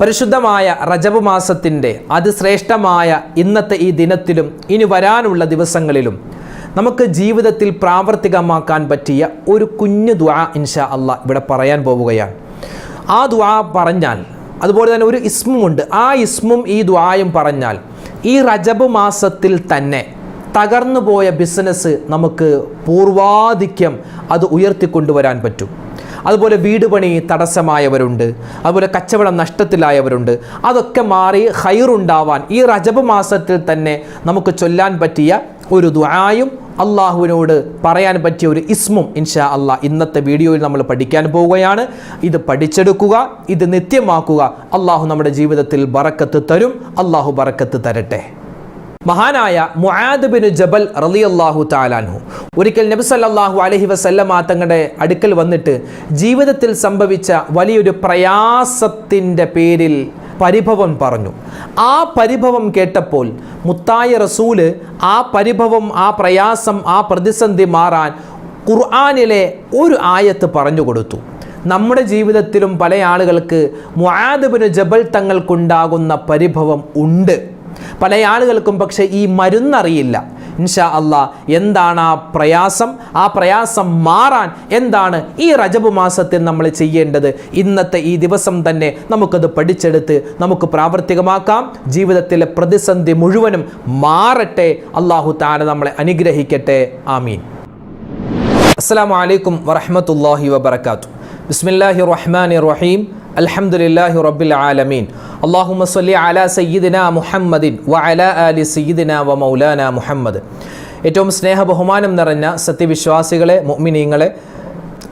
പരിശുദ്ധമായ റജബ് മാസത്തിന്റെ അതിശ്രേഷ്ഠമായ ഇന്നത്തെ ഈ ദിനത്തിലും ഇനി വരാനുള്ള ദിവസങ്ങളിലും നമുക്ക് ജീവിതത്തിൽ പ്രാവർത്തികമാക്കാൻ പറ്റിയ ഒരു കുഞ്ഞു ദ്വാ ഇൻഷാ അള്ളാ ഇവിടെ പറയാൻ പോവുകയാണ്. ആ ദ്വാ പറഞ്ഞാൽ അതുപോലെ തന്നെ ഒരു ഇസ്മുമുണ്ട് ആ ഇസ്മും ഈ ദ്വായും പറഞ്ഞാൽ ഈ റജബ് മാസത്തിൽ തന്നെ തകർന്നു പോയ ബിസിനസ് നമുക്ക് പൂർവാധിക്യം അത് ഉയർത്തിക്കൊണ്ടുവരാൻ പറ്റും. അതുപോലെ വീട് പണി തടസ്സമായവരുണ്ട്. അതുപോലെ കച്ചവടം നഷ്ടത്തിലായവരുണ്ട്. അതൊക്കെ മാറി ഹൈറുണ്ടാവാൻ ഈ റജബ് മാസത്തിൽ തന്നെ നമുക്ക് ചൊല്ലാൻ പറ്റിയ ഒരു ദ്വായും അള്ളാഹുവിനോട് പറയാൻ പറ്റിയ ഒരു ഇസ്മും ഇൻഷാ അള്ളാ ഇന്നത്തെ വീഡിയോയിൽ നമ്മൾ പഠിക്കാൻ പോവുകയാണ്. ഇത് പഠിച്ചെടുക്കുക ഇത് നിത്യമാക്കുക. അള്ളാഹു നമ്മുടെ ജീവിതത്തിൽ ബറക്കത്ത് തരും. അള്ളാഹു ബറക്കത്ത് തരട്ടെ. മഹാനായ മുഹാദ് ബിൻ ജബൽ റളിയല്ലാഹു താലാൻഹു ഒരിക്കൽ നബി സല്ലല്ലാഹു അലൈഹി വസല്ലമ തങ്ങളുടെ അടുക്കൽ വന്നിട്ട് ജീവിതത്തിൽ സംഭവിച്ച വലിയൊരു പ്രയാസത്തിന്റെ പേരിൽ പരിഭവം പറഞ്ഞു. ആ പരിഭവം കേട്ടപ്പോൾ മുത്തായ റസൂൽ ആ പരിഭവം ആ പ്രയാസം ആ പ്രതിസന്ധി മാറാൻ ഖുർആാനിലെ ഒരു ആയത്ത് പറഞ്ഞു കൊടുത്തു. നമ്മുടെ ജീവിതത്തിലും പല ആളുകൾക്ക് മുഹാദ് ബിൻ ജബൽ തങ്ങൾക്കുണ്ടാകുന്ന പരിഭവം ഉണ്ട്. പല ആളുകൾക്കും പക്ഷേ ഈ മരുന്നറിയില്ല. ഇൻഷാ അള്ളാ എന്താണ് ആ പ്രയാസം? ആ പ്രയാസം മാറാൻ എന്താണ് ഈ റജബ് മാസത്തിൽ നമ്മൾ ചെയ്യേണ്ടത്? ഇന്നത്തെ ഈ ദിവസം തന്നെ നമുക്കത് പഠിച്ചെടുത്ത് നമുക്ക് പ്രാവർത്തികമാക്കാം. ജീവിതത്തിലെ പ്രതിസന്ധി മുഴുവനും മാറട്ടെ. അള്ളാഹു താന നമ്മളെ അനുഗ്രഹിക്കട്ടെ. ആമീൻ. അസ്സാം വലൈക്കും വറഹമത്തല്ലാഹി വബർക്കാത്തു ബിസ്മില്ലാഹി റഹ്മാൻ റഹീം. അൽഹംദുലില്ലാഹി റബ്ബിൽ ആലമീൻ. അള്ളാഹുമ സല്ലി അല സയ്യിദിന മുഹമ്മദിൻ വ അല അലി സയ്യിദിന വ മൗലാന മുഹമ്മദ്. ഏറ്റവും സ്നേഹ ബഹുമാനം നിറഞ്ഞ സത്യവിശ്വാസികളെ മുഅ്മിനീങ്ങളെ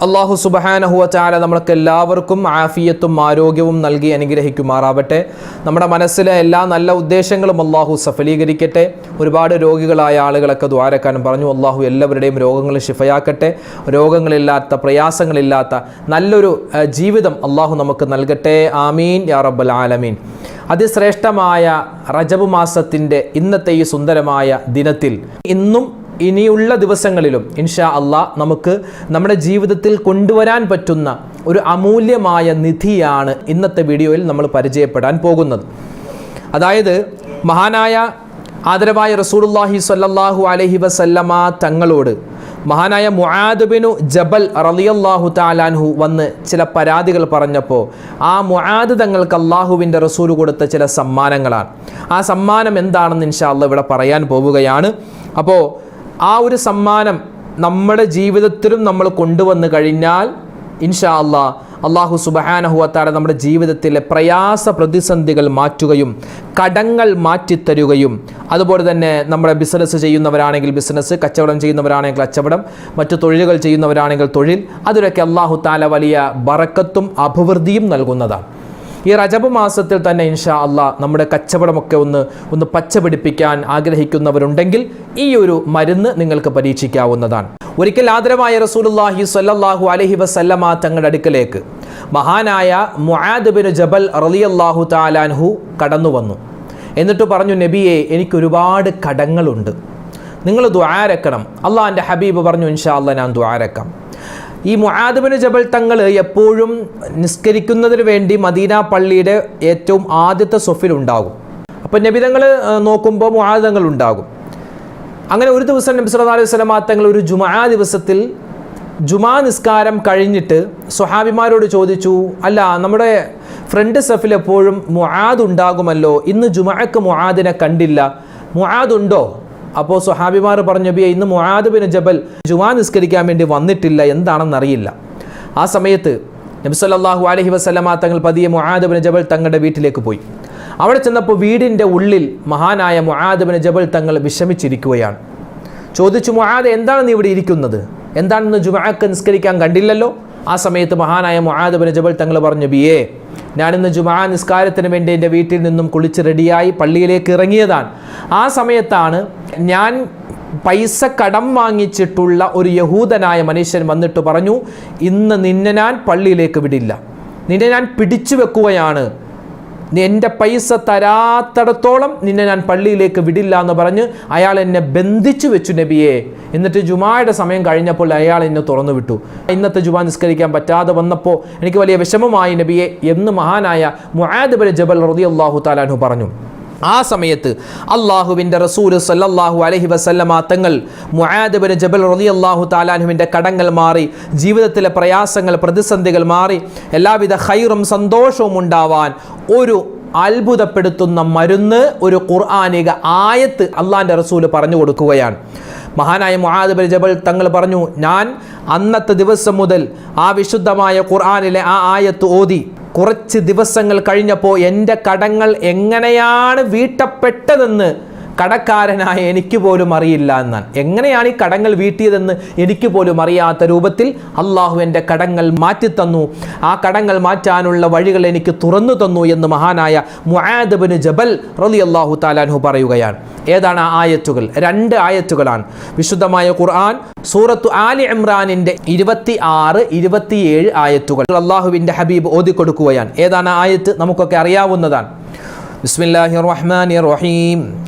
അള്ളാഹു സുബഹാനഹുവ ചാല നമ്മൾക്ക് എല്ലാവർക്കും ആഫിയത്തും ആരോഗ്യവും നൽകി അനുഗ്രഹിക്കുമാറാവട്ടെ. നമ്മുടെ മനസ്സിലെ എല്ലാ നല്ല ഉദ്ദേശങ്ങളും അള്ളാഹു സഫലീകരിക്കട്ടെ. ഒരുപാട് രോഗികളായ ആളുകളൊക്കെ ദ്വാരക്കാനും പറഞ്ഞു. അള്ളാഹു എല്ലാവരുടെയും രോഗങ്ങൾ ശിഫയാക്കട്ടെ. രോഗങ്ങളില്ലാത്ത പ്രയാസങ്ങളില്ലാത്ത നല്ലൊരു ജീവിതം അള്ളാഹു നമുക്ക് നൽകട്ടെ. ആമീൻ യാ റബ്ബൽ ആലമീൻ. അതിശ്രേഷ്ഠമായ റജബ് മാസത്തിന്റെ ഇന്നത്തെ ഈ സുന്ദരമായ ദിനത്തിൽ ഇന്നും ഇനിയുള്ള ദിവസങ്ങളിലും ഇൻഷാ അള്ളാ നമുക്ക് നമ്മുടെ ജീവിതത്തിൽ കൊണ്ടുവരാൻ പറ്റുന്ന ഒരു അമൂല്യമായ നിധിയാണ് ഇന്നത്തെ വീഡിയോയിൽ നമ്മൾ പരിചയപ്പെടാൻ പോകുന്നത്. അതായത് മഹാനായ ആദരവായ റസൂലുള്ളാഹി സല്ലാഹു അലഹി വസല്ലമ തങ്ങളോട് മഹാനായ മുഹാദ്ബിനു ജബൽ റളിയല്ലാഹു താലാൻഹു വന്ന് ചില പരാതികൾ പറഞ്ഞപ്പോൾ ആ മുആദ് തങ്ങൾക്ക് അള്ളാഹുവിന്റെ റസൂൽ കൊടുത്ത ചില സമ്മാനങ്ങളാണ്. ആ സമ്മാനം എന്താണെന്ന് ഇൻഷാ അള്ളാഹ് ഇവിടെ പറയാൻ പോവുകയാണ്. അപ്പോൾ ആ ഒരു സമ്മാനം നമ്മുടെ ജീവിതത്തിലും നമ്മൾ കൊണ്ടുവന്നു കഴിഞ്ഞാൽ ഇൻഷാ അള്ളാ അള്ളാഹു സുബഹാനഹുവത്താടെ നമ്മുടെ ജീവിതത്തിലെ പ്രയാസ പ്രതിസന്ധികൾ മാറ്റുകയും കടങ്ങൾ മാറ്റിത്തരുകയും. അതുപോലെ തന്നെ നമ്മുടെ ബിസിനസ് ചെയ്യുന്നവരാണെങ്കിൽ ബിസിനസ് കച്ചവടം ചെയ്യുന്നവരാണെങ്കിൽ കച്ചവടം മറ്റു തൊഴിലുകൾ ചെയ്യുന്നവരാണെങ്കിൽ തൊഴിൽ അതിലൊക്കെ അള്ളാഹു താല വലിയ ബറക്കത്തും അഭിവൃദ്ധിയും നൽകുന്നതാണ്. ഈ റജബ് മാസത്തിൽ തന്നെ ഇൻഷാ അല്ല നമ്മുടെ കച്ചവടമൊക്കെ ഒന്ന് ഒന്ന് പച്ച പിടിപ്പിക്കാൻ ആഗ്രഹിക്കുന്നവരുണ്ടെങ്കിൽ ഈ ഒരു മരുന്ന് നിങ്ങൾക്ക് പരീക്ഷിക്കാവുന്നതാണ്. ഒരിക്കൽ ആദരമായ റസൂലുല്ലാഹി സല്ലാഹു അലഹി വസല്ലമ തങ്ങളുടെ അടുക്കലേക്ക് മഹാനായ മുആദ് ബിൻ ജബൽ റളിയല്ലാഹു താലാൻഹു കടന്നു വന്നു. എന്നിട്ട് പറഞ്ഞു നബിയെ എനിക്ക് ഒരുപാട് കടങ്ങളുണ്ട്. നിങ്ങൾ ദ്വാരക്കണം അള്ളാഹിന്റെ ഹബീബ് പറഞ്ഞു ഇൻഷാ അല്ല ഞാൻ ദ്വാരക്കാം ഈ മുഹാദിബിന് ജബൽ തങ്ങൾ എപ്പോഴും നിസ്കരിക്കുന്നതിന് വേണ്ടി മദീന പള്ളിയുടെ ഏറ്റവും ആദ്യത്തെ സൊഫിലുണ്ടാകും അപ്പം നബിതങ്ങൾ നോക്കുമ്പോൾ മുഹാദിതങ്ങൾ ഉണ്ടാകും. അങ്ങനെ ഒരു ദിവസം നബി സല്ലാ അലൈഹി വസല്ലമ തങ്ങൾ ഒരു ജുമാ ദിവസത്തിൽ ജുമാ നിസ്കാരം കഴിഞ്ഞിട്ട് സ്വഹാബിമാരോട് ചോദിച്ചു അല്ല നമ്മുടെ ഫ്രണ്ട് സഫിൽ എപ്പോഴും മുഹാദ് ഉണ്ടാകുമല്ലോ? ഇന്ന് ജുമാക്ക് മുഹാദിനെ കണ്ടില്ല. മുഹാദ് ഉണ്ടോ? അപ്പോൾ സുഹാബിമാർ പറഞ്ഞു നബിയെ ഇന്ന് മുഹാദ് ബിൻ ജബൽ ജുമാ നിസ്കരിക്കാൻ വേണ്ടി വന്നിട്ടില്ല. എന്താണെന്നറിയില്ല. ആ സമയത്ത് നബി അലഹി വസല്ലമ തങ്ങൾ പതിയെ ബിൻ ജബൽ തങ്ങളുടെ വീട്ടിലേക്ക് പോയി. അവിടെ ചെന്നപ്പോൾ വീടിന്റെ ഉള്ളിൽ മഹാനായ മുഹാദ് ബിൻ ജബൽ തങ്ങൾ വിഷമിച്ചിരിക്കുകയാണ്. ചോദിച്ചു മുഹാദ് എന്താണ് നീ ഇവിടെ ഇരിക്കുന്നത്? എന്താണെന്ന് ജുമാക്ക് നിസ്കരിക്കാൻ കണ്ടില്ലല്ലോ? ആ സമയത്ത് മഹാനായ മുഹാദ് ബിൻ ജബൽ തങ്ങൾ പറഞ്ഞു ബിയേ ഞാനിന്ന് ജുമാ നിസ്കാരത്തിന് വേണ്ടി എന്റെ വീട്ടിൽ നിന്നും കുളിച്ച് റെഡിയായി പള്ളിയിലേക്ക് ഇറങ്ങിയതാണ്. ആ സമയത്താണ് ഞാൻ പൈസ കടം വാങ്ങിച്ചിട്ടുള്ള ഒരു യഹൂദനായ മനുഷ്യൻ വന്നിട്ട് പറഞ്ഞു ഇന്ന് നിന്നെ ഞാൻ പള്ളിയിലേക്ക് വിടില്ല. നിന്നെ ഞാൻ പിടിച്ചു വെക്കുകയാണ്. നീ എന്റെ പൈസ തരാത്തടത്തോളം നിന്നെ ഞാൻ പള്ളിയിലേക്ക് വിടില്ല എന്ന് പറഞ്ഞ് അയാൾ എന്നെ ബന്ധിച്ചു വെച്ചു നബിയെ. എന്നിട്ട് ജുമായുടെ സമയം കഴിഞ്ഞപ്പോൾ അയാൾ എന്നെ തുറന്നു വിട്ടു. ഇന്നത്തെ ജുമാ നിസ്കരിക്കാൻ പറ്റാതെ വന്നപ്പോൾ എനിക്ക് വലിയ വിഷമമായി നബിയെ എന്ന് മഹാനായ മുഹാദ് ബിൻ ജബൽ അള്ളാഹു താലാനു പറഞ്ഞു. ആ സമയത്ത് അള്ളാഹുവിന്റെ റസൂൽ സല്ലല്ലാഹു അലഹി വസല്ലമ തങ്ങൾ മുഹാദബിന് ജബൽ റലി അള്ളാഹു താലാഹുവിന്റെ കടങ്ങൾ മാറി ജീവിതത്തിലെ പ്രയാസങ്ങൾ പ്രതിസന്ധികൾ മാറി എല്ലാവിധ ഹൈറും സന്തോഷവും ഉണ്ടാവാൻ ഒരു അത്ഭുതപ്പെടുത്തുന്ന മരുന്ന് ഒരു ഖുർആാനിക ആയത്ത് അള്ളാഹിന്റെ റസൂൽ പറഞ്ഞു കൊടുക്കുകയാണ്. മഹാനായ മുഹാദബൽ ജബൽ തങ്ങൾ പറഞ്ഞു ഞാൻ അന്നത്തെ ദിവസം മുതൽ ആ വിശുദ്ധമായ ഖുർആാനിലെ ആ ആയത്ത് ഓതി കുറച്ച് ദിവസങ്ങൾ കഴിഞ്ഞപ്പോൾ എന്റെ കടങ്ങൾ എങ്ങനെയാണ് വീട്ടപ്പെട്ടതെന്ന് കടക്കാരനായ എനിക്ക് പോലും അറിയില്ല എന്നാണ്. എങ്ങനെയാണ് ഈ കടങ്ങൾ വീട്ടിയതെന്ന് എനിക്ക് പോലും അറിയാത്ത രൂപത്തിൽ അള്ളാഹു എന്റെ കടങ്ങൾ മാറ്റിത്തന്നു ആ കടങ്ങൾ മാറ്റാനുള്ള വഴികൾ എനിക്ക് തുറന്നു തന്നു എന്ന് മഹാനായ മുആദബിന് ജബൽ റലി അള്ളാഹു താലാൻഹു പറയുകയാണ്. ഏതാണ് ആ ആയത്തുകൾ? രണ്ട് ആയത്തുകളാണ്. വിശുദ്ധമായ ഖുർആൻ സൂറത്തു ആലി ഇമ്രാനിന്റെ ഇരുപത്തി ആറ് ഇരുപത്തിയേഴ് ആയത്തുകൾ. അള്ളാഹുവിന്റെ ഹബീബ് ഓതിക്കൊടുക്കുകയാണ് ഏതാണ് ആയത്ത്? നമുക്കൊക്കെ അറിയാവുന്നതാണ്. ബിസ്മില്ലാഹി റഹ്മാൻ റഹീം.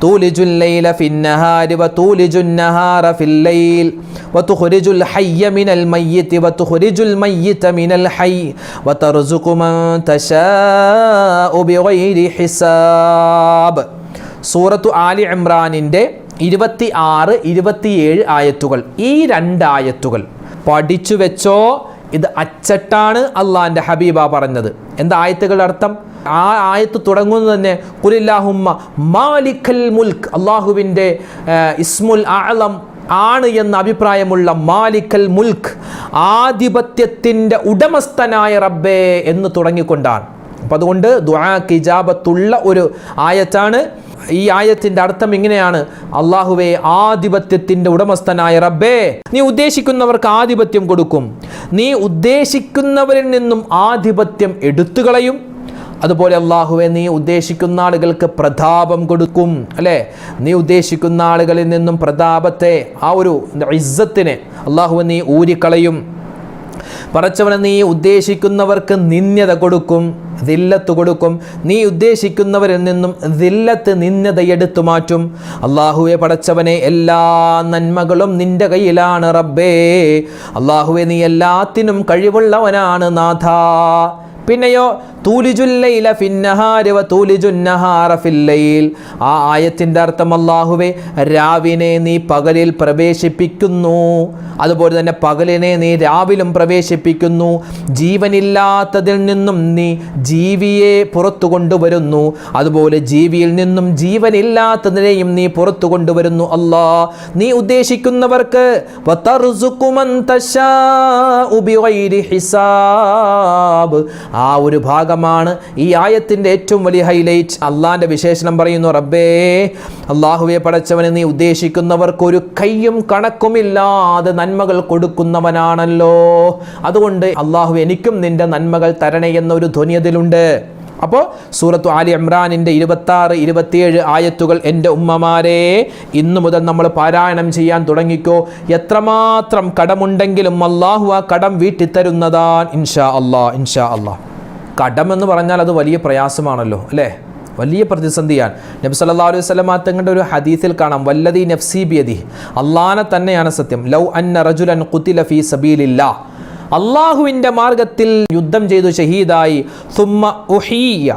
تولج الليل في النهار وتولج النهار في الليل وتخرج الحي من الميت وتخرج الميت من الحي وترزق من تشاء بغير حساب സൂറത്തു ആലി ഇമ്രാനിൻ്റെ ഇരുപത്തി ആറ് ഇരുപത്തിയേഴ് ആയത്തുകൾ ഈ രണ്ട് ആയത്തുകൾ പഠിച്ചു വെച്ചോ ഇത് അച്ചട്ടാണ് അള്ളാഹിന്റെ ഹബീബ പറഞ്ഞത്. എന്താ ആയത്തുകളുടെ അർത്ഥം? ആ ആയത്ത് തുടങ്ങുന്നത് തന്നെ കുലില്ലാഹുമ്മ മാലിഖൽ മുൽക്ക് അള്ളാഹുവിന്റെ ഇസ്മുൽ ആളം ആണ് എന്ന അഭിപ്രായമുള്ള മാലിക്കൽ മുൽക്ക് ആധിപത്യത്തിന്റെ ഉടമസ്ഥനായ റബ്ബേ എന്ന് തുടങ്ങിക്കൊണ്ടാണ്. അപ്പം അതുകൊണ്ട് ദുആ കിജാബത്തുള്ള ഒരു ആയത്താണ്. ഈ ആയത്തിന്റെ അർത്ഥം ഇങ്ങനെയാണ്. അള്ളാഹുവെ ആധിപത്യത്തിന്റെ ഉടമസ്ഥനായ റബ്ബേ നീ ഉദ്ദേശിക്കുന്നവർക്ക് ആധിപത്യം കൊടുക്കും. നീ ഉദ്ദേശിക്കുന്നവരിൽ നിന്നും ആധിപത്യം എടുത്തു കളയും അതുപോലെ അള്ളാഹുവെ നീ ഉദ്ദേശിക്കുന്ന ആളുകൾക്ക് പ്രതാപം കൊടുക്കും. അല്ലേ? നീ ഉദ്ദേശിക്കുന്ന ആളുകളിൽ നിന്നും പ്രതാപത്തെ ആ ഒരു ഇസ്സത്തിനെ അള്ളാഹുവെ നീ ഊരിക്കളയും. പറച്ചവനെ നീ ഉദ്ദേശിക്കുന്നവർക്ക് നിന്യത കൊടുക്കും ദില്ലത്ത് കൊടുക്കും. നീ ഉദ്ദേശിക്കുന്നവരിൽ നിന്നും ദില്ലത്ത് നിന്നതയെടുത്തു മാറ്റും. അള്ളാഹുവെ പടച്ചവനെ എല്ലാ നന്മകളും നിന്റെ കയ്യിലാണ് റബ്ബേ. അള്ളാഹുവെ നീ എല്ലാത്തിനും കഴിവുള്ളവനാണ് നാഥ. പിന്നെയോ തൂലിജുല്ലൈല ഫിന്നഹാരി ആ ആയത്തിന്റെ അർത്ഥം അള്ളാഹുവെ രാവിനെ നീ പകലിൽ പ്രവേശിപ്പിക്കുന്നു. അതുപോലെ തന്നെ പകലിനെ നീ രാവിലും പ്രവേശിപ്പിക്കുന്നു. ജീവനില്ലാത്തതിൽ നിന്നും നീ ജീവിയെ പുറത്തു കൊണ്ടുവരുന്നു. അതുപോലെ ജീവിയിൽ നിന്നും ജീവനില്ലാത്തതിനെയും നീ പുറത്തു കൊണ്ടുവരുന്നു അല്ലാ നീ ഉദ്ദേശിക്കുന്നവർക്ക് ആ ഒരു ഭാഗമാണ് ഈ ആയത്തിന്റെ ഏറ്റവും വലിയ ഹൈലൈറ്റ് അള്ളാഹിന്റെ വിശേഷണം പറയുന്നു റബ്ബേ അള്ളാഹുവെ പടച്ചവനെ നീ ഉദ്ദേശിക്കുന്നവർക്കൊരു കയ്യും കണക്കുമില്ലാതെ നന്മകൾ കൊടുക്കുന്നവനാണല്ലോ. അതുകൊണ്ട് അള്ളാഹു എനിക്കും നിന്റെ നന്മകൾ തരണേ എന്നൊരു ധ്വനി അതിലുണ്ട്. അപ്പോൾ സൂറത്തു ആലി ഇമ്രാനിന്റെ ഇരുപത്താറ് ഇരുപത്തിയേഴ് ആയത്തുകൾ എന്റെ ഉമ്മമാരെ ഇന്നു മുതൽ നമ്മൾ പാരായണം ചെയ്യാൻ തുടങ്ങിക്കോ. എത്രമാത്രം കടമുണ്ടെങ്കിലും അള്ളാഹു ആ കടം വീട്ടിത്തരുന്നതാൻ ഇൻഷാ അള്ളാ ഇൻഷാ അള്ളാ കടം എന്ന് പറഞ്ഞാൽ അത് വലിയ പ്രയാസമാണല്ലോ അല്ലേ? വലിയ പ്രതിസന്ധിയാണ് നബി സല്ലാ അലൈഹി സ്വലം തങ്ങളുടെ ഒരു ഹദീസിൽ കാണാം വല്ലതി നഫ്സി ബിയതി അള്ളാനെ തന്നെയാണ് സത്യം. ലൗ അന്ന റജുലൻ കുത്തില ഫീ സബീലില്ല. അള്ളാഹുവിന്റെ മാർഗത്തിൽ യുദ്ധം ചെയ്തു ഷഹീദായി സുമ്മ ഉഹീയ.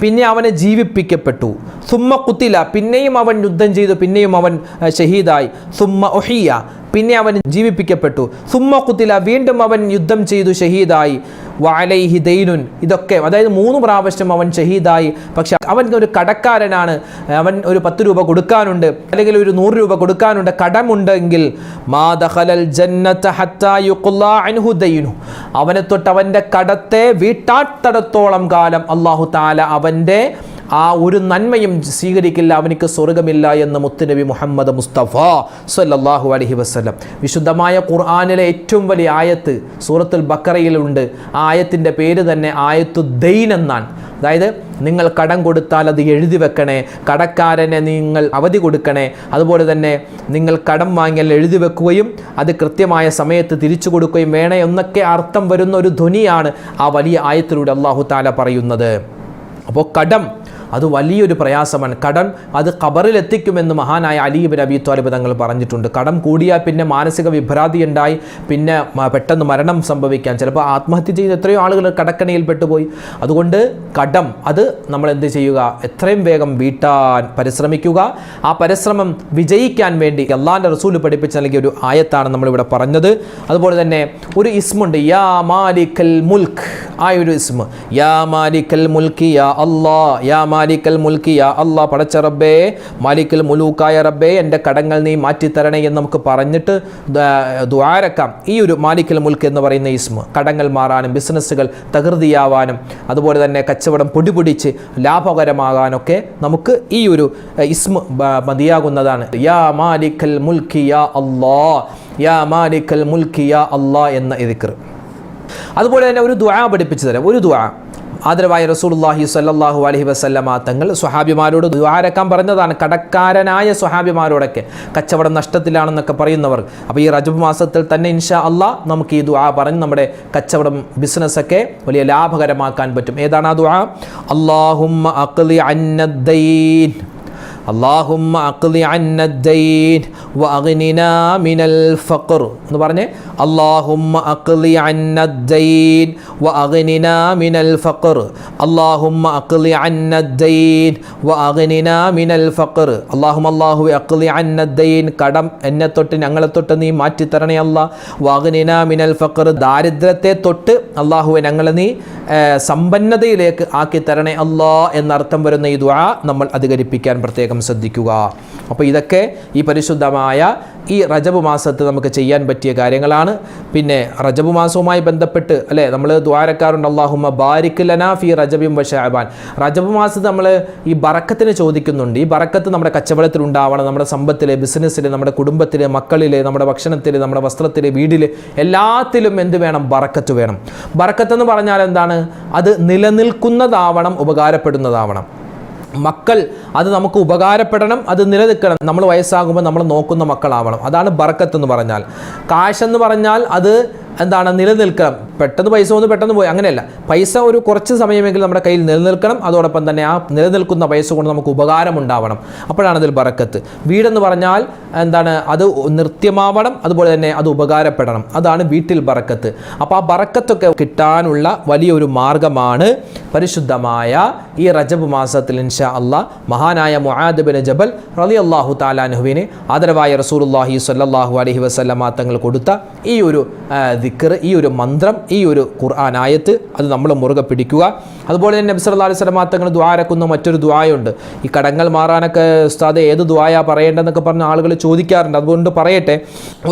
പിന്നെ അവനെ ജീവിപ്പിക്കപ്പെട്ടു. സുമ്മ കുത്തില പിന്നെയും അവൻ യുദ്ധം ചെയ്തു പിന്നെയും അവൻ ഷഹീദായി. സുമ്മ ഒഹിയ പിന്നെ അവൻ ജീവിപ്പിക്കപ്പെട്ടു. സുമ്മ കുത്തില വീണ്ടും അവൻ യുദ്ധം ചെയ്തു ഷഹീദായി. വാലൈഹി ദൈനുൻ. ഇതൊക്കെ അതായത് മൂന്ന് പ്രാവശ്യം അവൻ ഷഹീദായി. പക്ഷെ അവൻ ഒരു കടക്കാരനാണ്. അവൻ ഒരു പത്ത് രൂപ കൊടുക്കാനുണ്ട്. അല്ലെങ്കിൽ ഒരു നൂറ് രൂപ കൊടുക്കാനുണ്ട്. കടമുണ്ടെങ്കിൽ അവനെ തൊട്ട് അവന്റെ കടത്തെ വീട്ടാട്ടടത്തോളം കാലം അള്ളാഹു താല അവന്റെ ആ ഒരു നന്മയും സ്വീകരിക്കില്ല അവനിക്ക് സ്വർഗമില്ല എന്ന് മുത്തുനബി മുഹമ്മദ് മുസ്തഫ സല്ലല്ലാഹു അലഹി വസ്ലം വിശുദ്ധമായ ഖുർആാനിലെ ഏറ്റവും വലിയ ആയത്ത് സൂറത്തുൽ ബക്കറയിലുണ്ട് ആ ആയത്തിന്റെ പേര് തന്നെ ആയത്തു ദൈൻ എന്നാണ്. അതായത് നിങ്ങൾ കടം കൊടുത്താൽ അത് എഴുതി വെക്കണേ കടക്കാരനെ നിങ്ങൾ അവധി കൊടുക്കണേ അതുപോലെ തന്നെ നിങ്ങൾ കടം വാങ്ങിയാൽ എഴുതി വെക്കുകയും അത് കൃത്യമായ സമയത്ത് തിരിച്ചു കൊടുക്കുകയും വേണേ എന്നൊക്കെ അർത്ഥം വരുന്ന ഒരു ധ്വനിയാണ് ആ വലിയ ആയത്തിലൂടെ അള്ളാഹു താല പറയുന്നത്. അപ്പോൾ കടം അത് വലിയൊരു പ്രയാസമാണ്. കടം അത് ഖബറിലെത്തിക്കുമെന്ന് മഹാനായ അലിബിൻ അബി ത്വാലിബ് തങ്ങൾ പറഞ്ഞിട്ടുണ്ട്. കടം കൂടിയാൽ പിന്നെ മാനസിക വിഭ്രാന്തി ഉണ്ടായി പിന്നെ പെട്ടെന്ന് മരണം സംഭവിക്കാൻ. ചിലപ്പോൾ ആത്മഹത്യ ചെയ്ത് എത്രയോ ആളുകൾ കടക്കണിയിൽ പെട്ടുപോയി. അതുകൊണ്ട് കടം അത് നമ്മൾ എന്ത് ചെയ്യുക? എത്രയും വേഗം വീട്ടാൻ പരിശ്രമിക്കുക. ആ പരിശ്രമം വിജയിക്കാൻ വേണ്ടി എല്ലാന്റെ റസൂൽ പഠിപ്പിച്ച് നൽകിയ ഒരു ആയത്താണ് നമ്മളിവിടെ പറഞ്ഞത്. അതുപോലെ തന്നെ ഒരു ഇസ്മുണ്ട് യാ മാലിക്കൽ മുൽക്ക്. ആ ഒരു ഇസ്മ. യാ മാലിക്കൽ മുൽക്ക് യാ അല്ലാ. യാ മാലിക്കൽ മുൽക്കിയ അള്ളാ പടച്ച റബ്ബേ മാലിക്കൽ മുലൂക്കായ റബ്ബേ എന്റെ കടങ്ങൾ നീ മാറ്റിത്തരണേ എന്ന് നമുക്ക് പറഞ്ഞിട്ട് ദ്വാരക്കാം ഈ ഒരു മാലിക്കൽ മുൽക്ക് എന്ന് പറയുന്ന ഇസ്മ കടങ്ങൾ മാറാനും ബിസിനസ്സുകൾ തകൃതിയാവാനും അതുപോലെ തന്നെ കച്ചവടം പൊടിപൊടിച്ച് ലാഭകരമാകാനൊക്കെ നമുക്ക് ഈ ഒരു ഇസ്മ മതിയാകുന്നതാണ്. യാ മാലിക്കൽ മുൽക്കി യാ അല്ലാ യാ മാലിക്കൽ മുൽക്കി യാ അല്ലാ എന്ന ഇതിക്കർ അതുപോലെ തന്നെ ഒരു ദുആ പഠിപ്പിച്ചു തരാം ഒരു ദുആ. ആദരവായ റസൂലുള്ളാഹി സല്ലാഹു അലഹി വസല്ലമ തങ്ങൾ സ്വഹാബിമാരോട് ദ്വാരക്കാൻ പറഞ്ഞതാണ്. കടക്കാരനായ സ്വഹാബിമാരോടൊക്കെ കച്ചവടം നഷ്ടത്തിലാണെന്നൊക്കെ പറയുന്നവർ. അപ്പോൾ ഈ റജബ് മാസത്തിൽ തന്നെ ഇൻഷാ അള്ളാ നമുക്ക് ഈ ദുആ പറഞ്ഞ് നമ്മുടെ കച്ചവടം ബിസിനസ്സൊക്കെ വലിയ ലാഭകരമാക്കാൻ പറ്റും. ഏതാണ് ആ ദുആ? അല്ലാഹുമ്മ അക്ലി അന്നദ്ദൈൻ അള്ളാഹുമ്മ അക്ലി അന്നദ്ദൈൻ വഅഗ്നിനാ മിനൽ ഫഖർ എന്ന് പറഞ്ഞു അള്ളാഹുമ്മ അക്ലി അന്നദ്ദൈൻ വഅഗ്നിനാ മിനൽ ഫഖർ. അള്ളാഹുമ്മ അക്ലി അന്നദ്ദൈൻ വഅഗ്നിനാ മിനൽ ഫഖർ. അള്ളാഹുമ്മ അള്ളാഹു അക്ലി അന്നദ്ദൈൻ കടം എന്നെ തൊട്ട് ഞങ്ങളെ തൊട്ട് നീ മാറ്റി തരണേ അല്ല. വഅഗ്നിനാ മിനൽ ഫഖർ ദാരിദ്ര്യത്തെ തൊട്ട് അള്ളാഹു ഞങ്ങളെ നീ സമ്പന്നതയിലേക്ക് ആക്കി തരണേ അല്ലാ എന്നർത്ഥം വരുന്ന ഈ ദുആ നമ്മൾ അധികരിപ്പിക്കാൻ പ്രത്യേകം ശ്രദ്ധിക്കുക. അപ്പോൾ ഇതൊക്കെ ഈ പരിശുദ്ധമായ ഈ റജബ് മാസത്ത് നമുക്ക് ചെയ്യാൻ പറ്റിയ കാര്യങ്ങളാണ്. പിന്നെ റജബ് മാസവുമായി ബന്ധപ്പെട്ട് അല്ലേ നമ്മൾ ദ്വാരക്കാറുണ്ട് അള്ളാഹുമ ബാരിക് ലനാ ഫി റജബിം വഷാബാൻ റജബ് മാസത്ത് നമ്മൾ ഈ ബറക്കത്തിന് ചോദിക്കുന്നുണ്ട്. ഈ ബറക്കത്ത് നമ്മുടെ കച്ചവടത്തിൽ ഉണ്ടാവണം നമ്മുടെ സമ്പത്തിൽ ബിസിനസ്സിൽ നമ്മുടെ കുടുംബത്തിൽ മക്കളിൽ നമ്മുടെ ഭക്ഷണത്തിൽ നമ്മുടെ വസ്ത്രത്തിൽ വീടിൽ എല്ലാത്തിലും എന്ത് വേണം? ബറക്കത്ത് വേണം. ബറക്കത്ത് എന്ന് പറഞ്ഞാൽ എന്താണ്? അത് നിലനിൽക്കുന്നതാവണം ഉപകാരപ്പെടുന്നതാവണം. മക്കൾ അത് നമുക്ക് ഉപകാരപ്പെടണം അത് നിലനിൽക്കണം. നമ്മൾ വയസ്സാകുമ്പോൾ നമ്മൾ നോക്കുന്ന മക്കളാവണം. അതാണ് ബർക്കത്ത് എന്ന് പറഞ്ഞാൽ. കാശെന്ന് പറഞ്ഞാൽ അത് എന്താണ് നിലനിൽക്കണം? പെട്ടെന്ന് പൈസ വന്ന് പെട്ടെന്ന് പോയി. അങ്ങനെയല്ല. പൈസ ഒരു കുറച്ച് സമയമെങ്കിലും നമ്മുടെ കയ്യിൽ നിലനിൽക്കണം. അതോടൊപ്പം തന്നെ ആ നിലനിൽക്കുന്ന പൈസ കൊണ്ട് നമുക്ക് ഉപകാരം ഉണ്ടാവണം. അപ്പോഴാണ് അതിൽ ബറക്കത്ത് വീടെന്ന് പറഞ്ഞാൽ എന്താണ്? അത് നൃത്യമാവണം അതുപോലെ തന്നെ അത് ഉപകാരപ്പെടണം. അതാണ് വീട്ടിൽ ബറക്കത്ത് അപ്പോൾ ആ ബറക്കത്തൊക്കെ കിട്ടാനുള്ള വലിയൊരു മാർഗമാണ് പരിശുദ്ധമായ ഈ റജബ് മാസത്തിൽ ഇൻഷാ അള്ളാഹ് മഹാനായ മുആദ് ബിൻ ജബൽ റലി അള്ളാഹു താലാനുഹുവിന് ആദരവായ റസൂലുള്ളാഹി സല്ലാഹു അലഹി വസല്ലമ തങ്ങൾ കൊടുത്ത ഈ ഒരു ദിക്കർ ഈ ഒരു മന്ത്രം ഈ ഒരു ഖുർആൻ ആയത്ത് അത് നമ്മൾ മുറുകെ പിടിക്കുക. അതുപോലെ തന്നെ നബ്സർ അല്ലാ അലൈഹി വസല്ലമ തങ്ങൾ ദ്വാരക്കുന്ന മറ്റൊരു ദ്വായുണ്ട് ഈ കടങ്ങൾ മാറാനൊക്കെ ഉസ്താദ് ഏത് ദ്വായ പറയേണ്ടതെന്നൊക്കെ പറഞ്ഞ ആളുകൾ ചോദിക്കാറുണ്ട്. അതുകൊണ്ട് പറയട്ടെ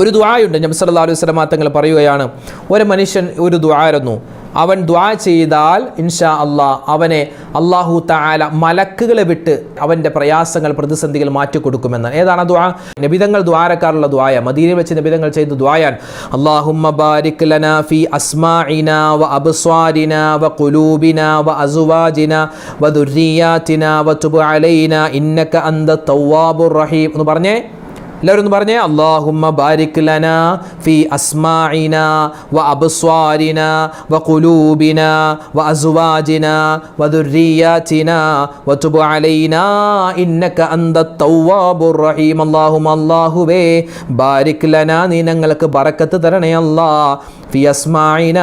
ഒരു ദ്വായുണ്ട് നബ്സർ അല്ലാ അലൈഹി വസല്ലമ തങ്ങൾ പറയുകയാണ് ഒരു മനുഷ്യൻ ഒരു ദ്വാരുന്നു അവൻ ദ്വാ ചെയ്താൽ ഇൻഷാ അള്ളാ അവനെ അള്ളാഹു താല മലക്കുകളെ വിട്ട് അവന്റെ പ്രയാസങ്ങൾ പ്രതിസന്ധികൾ മാറ്റിക്കൊടുക്കുമെന്ന് ഏതാണ് ദ്വാ നബിതങ്ങൾ ദ്വാരക്കാരുള്ള ദ്വായ മദീനയിൽ വെച്ച് നബിതങ്ങൾ ചെയ്ത് ദ്വായാൻ അള്ളാഹുമ്മ ബാരിക് ലനാ ഫി അസ്മാഇന വ അബ്സ്വാരിന വ ഖുലൂബിന വ അസുവാജിന വ ദുർരിയാതിന വ തുബ് അലൈന ഇന്നക അന്ത തവ്വാബുർ റഹീം. എന്ന് പറഞ്ഞേ. എല്ലാവരും ഒന്ന് പറഞ്ഞേ അള്ളാഹുമ്മ ബാരിക് ലന ഫി അസ്മാഇന വ അബ്സ്വാരിന വ ഖുലൂബിന വ അസ്വാജിന വ ദുർരിയാതിന വ തുബ് അലൈന ഇന്നക അന്ത തവ്വാബുർ റഹീം. അല്ലാഹുമ്മ അല്ലാഹുവേ ബാരിക് ലന നീ ഞങ്ങൾക്ക് ബറക്കത്ത് തരണേ അല്ലാ ഫി അസ്മാഇന.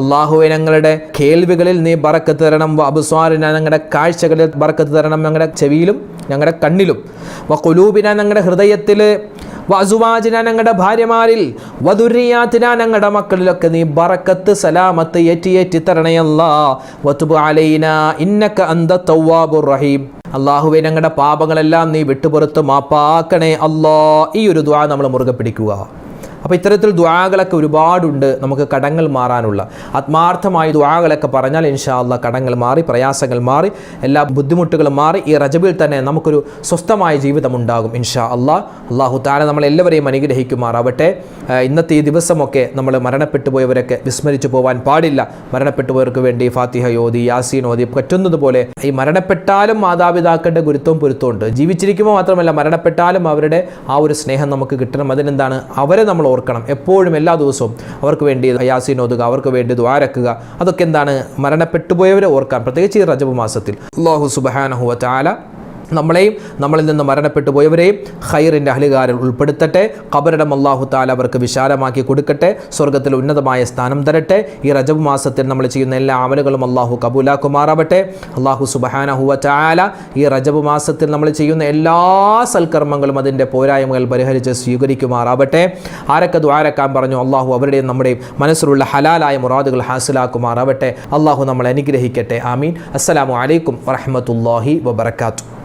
അള്ളാഹുവെ ഞങ്ങളുടെ കേൾവികളിൽ നീ ബറക്കത്ത് തരണം വ അബ്സ്വാരിന ഞങ്ങളുടെ കാഴ്ചകളിൽ ബറക്കത്ത് തരണം ഞങ്ങളുടെ ചെവിയിലും ഞങ്ങളുടെ കണ്ണിലും. വ കൊലൂബിന ഞങ്ങളുടെ ഹൃദയത്തിൽ വസുവാചിന ഞങ്ങളുടെ ഭാര്യമാരിൽ വധുരിയാത്തിന ഞങ്ങളുടെ മക്കളിലൊക്കെ നീ ബറക്കത്ത് സലാമത്ത് ഏറ്റി ഏറ്റി തരണയല്ല വത്തുബ് അലൈന ഇന്നക്ക അന്ത തൗവാബുർ റഹീം. അള്ളാഹുവെ ഞങ്ങളുടെ പാപങ്ങളെല്ലാം നീ വിട്ടുപുറത്ത് മാപ്പാക്കണേ അല്ലാ. ഈ ഒരു ദ്വാ നമ്മൾ മുറുകെ പിടിക്കുക. അപ്പോൾ ഇത്തരത്തിൽ ദ്വാകളൊക്കെ ഒരുപാടുണ്ട് നമുക്ക് കടങ്ങൾ മാറാനുള്ള. ആത്മാർത്ഥമായ ദ്വാകളൊക്കെ പറഞ്ഞാൽ ഇൻഷാ അല്ലാ കടങ്ങൾ മാറി പ്രയാസങ്ങൾ മാറി എല്ലാ ബുദ്ധിമുട്ടുകളും മാറി ഈ റജബിൽ തന്നെ നമുക്കൊരു സ്വസ്ഥമായ ജീവിതം ഉണ്ടാകും ഇൻഷാ അല്ലാ അള്ളാഹു താല നമ്മളെല്ലാവരെയും അനുഗ്രഹിക്കുമാറാവട്ടെ. ഇന്നത്തെ ഈ ദിവസമൊക്കെ നമ്മൾ മരണപ്പെട്ടു പോയവരൊക്കെ വിസ്മരിച്ചു പോകാൻ പാടില്ല. മരണപ്പെട്ടു പോയവർക്ക് വേണ്ടി ഫാത്തിഹ ഓതി യാസീൻ ഓതി പറ്റുന്നതുപോലെ ഈ മരണപ്പെട്ടാലും മാതാപിതാക്കളുടെ ഗുരുത്വം പൊരുത്തമുണ്ട്. ജീവിച്ചിരിക്കുമ്പോൾ മാത്രമല്ല മരണപ്പെട്ടാലും അവരുടെ ആ ഒരു സ്നേഹം നമുക്ക് കിട്ടണം. അതിനെന്താണ്? അവരെ നമ്മൾ ഓർക്കണം. എപ്പോഴും എല്ലാ ദിവസവും അവർക്ക് വേണ്ടി യാസീൻ ഓതുക അവർക്ക് വേണ്ടി ദ്വാരക്കുക അതൊക്കെ എന്താണ് മരണപ്പെട്ടുപോയവരെ ഓർക്കാൻ പ്രത്യേകിച്ച് ഈ റജബ് മാസത്തിൽ. അള്ളാഹു സുബഹാനഹുവ ചാല നമ്മളെയും നമ്മളിൽ നിന്ന് മരണപ്പെട്ടു പോയവരെയും ഖൈറിന്റെ അഹലുകാരിൽ ഉൾപ്പെടുത്തട്ടെ. കബരടം അള്ളാഹു താല അവർക്ക് വിശാലമാക്കി കൊടുക്കട്ടെ. സ്വർഗത്തിൽ ഉന്നതമായ സ്ഥാനം തരട്ടെ. ഈ റജബ് മാസത്തിൽ നമ്മൾ ചെയ്യുന്ന എല്ലാ അമലുകളും അള്ളാഹു കബൂലാക്കുമാറാവട്ടെ. അള്ളാഹു സുബഹാനഹുവ ചാല ഈ റജബ് മാസത്തിൽ നമ്മൾ ചെയ്യുന്ന എല്ലാ സൽക്കർമ്മങ്ങളും അതിന്റെ പോരായ്മകൾ പരിഹരിച്ച് സ്വീകരിക്കുമാറാവട്ടെ. ആരൊക്കെ ദ്വാരക്കാൻ പറഞ്ഞു അള്ളാഹു അവരുടെയും നമ്മുടെയും മനസ്സിലുള്ള ഹലാലായ മുറാദുകൾ ഹാസിലാക്കുമാറാവട്ടെ. അള്ളാഹു നമ്മളെ അനുഗ്രഹിക്കട്ടെ. ആമീൻ. അസ്സലാമു അലൈക്കും വറഹമത്തല്ലാഹി വബർക്കാത്തു